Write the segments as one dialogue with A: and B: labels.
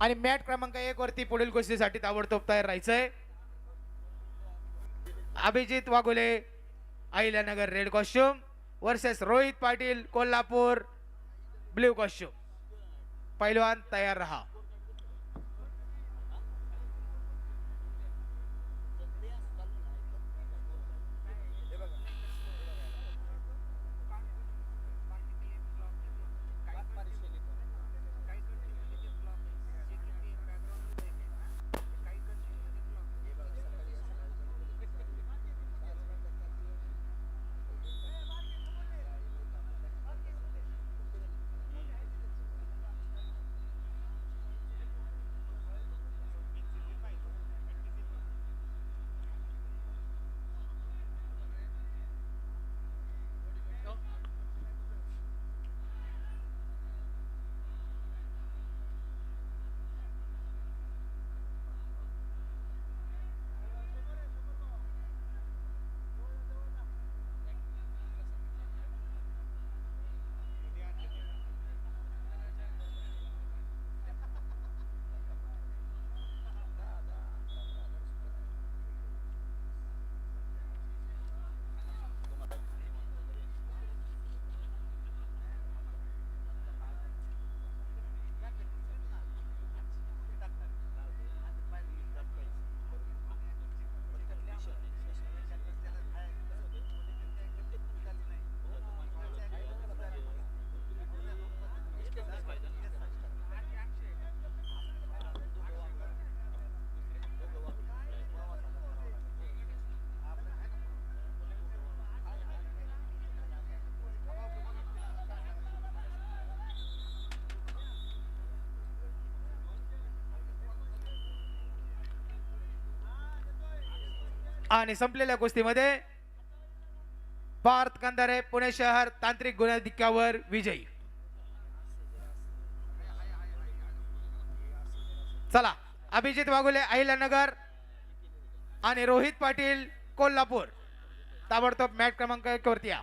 A: आणि मॅट क्रमांक एक वरती पुढील गोष्टीसाठी ताबडतोब तयार राहायचंय. Abhijit Waghule Ahilyanagar red costume versus Rohit Patil Kolhapur blue costume पैलवान तयार रहा. आणि संपलेल्या कुस्तीमध्ये पार्थ कंधारे पुणे शहर तांत्रिक गुणाधिक्यावर विजयी. चला अभिजित वाघुले अहिल्यानगर आणि रोहित पाटील कोल्हापूर. ताबडतोब मॅट क्रमांक एक वरती या.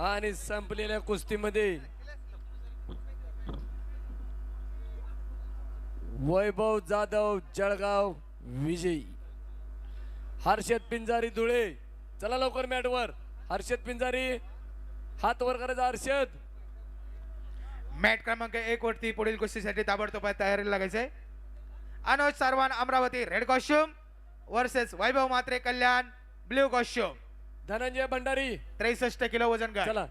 B: आणि संपलेल्या कुस्तीमध्ये वैभव जाधव जळगाव विजयी. हर्षद पिंजारी धुळे. चला लवकर मॅटवर. हर्षद पिंजारी हात वर करायचा हर्षद.
A: मॅट क्रमांक एक वरती पुढील कुस्तीसाठी ताबडतोब तयारीला लागायचंय. Anuj Sarvan Amravati red costume versus Vaibhav Matre Kalyan blue costume
B: Dhananjay Bhandari.
A: त्रेसष्ट किलो वजन गट
B: चला.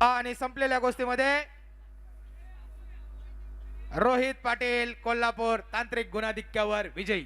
A: आणि संपलेल्या गोष्टीमध्ये रोहित पाटील कोल्हापूर तांत्रिक गुणाधिक्यावर विजयी.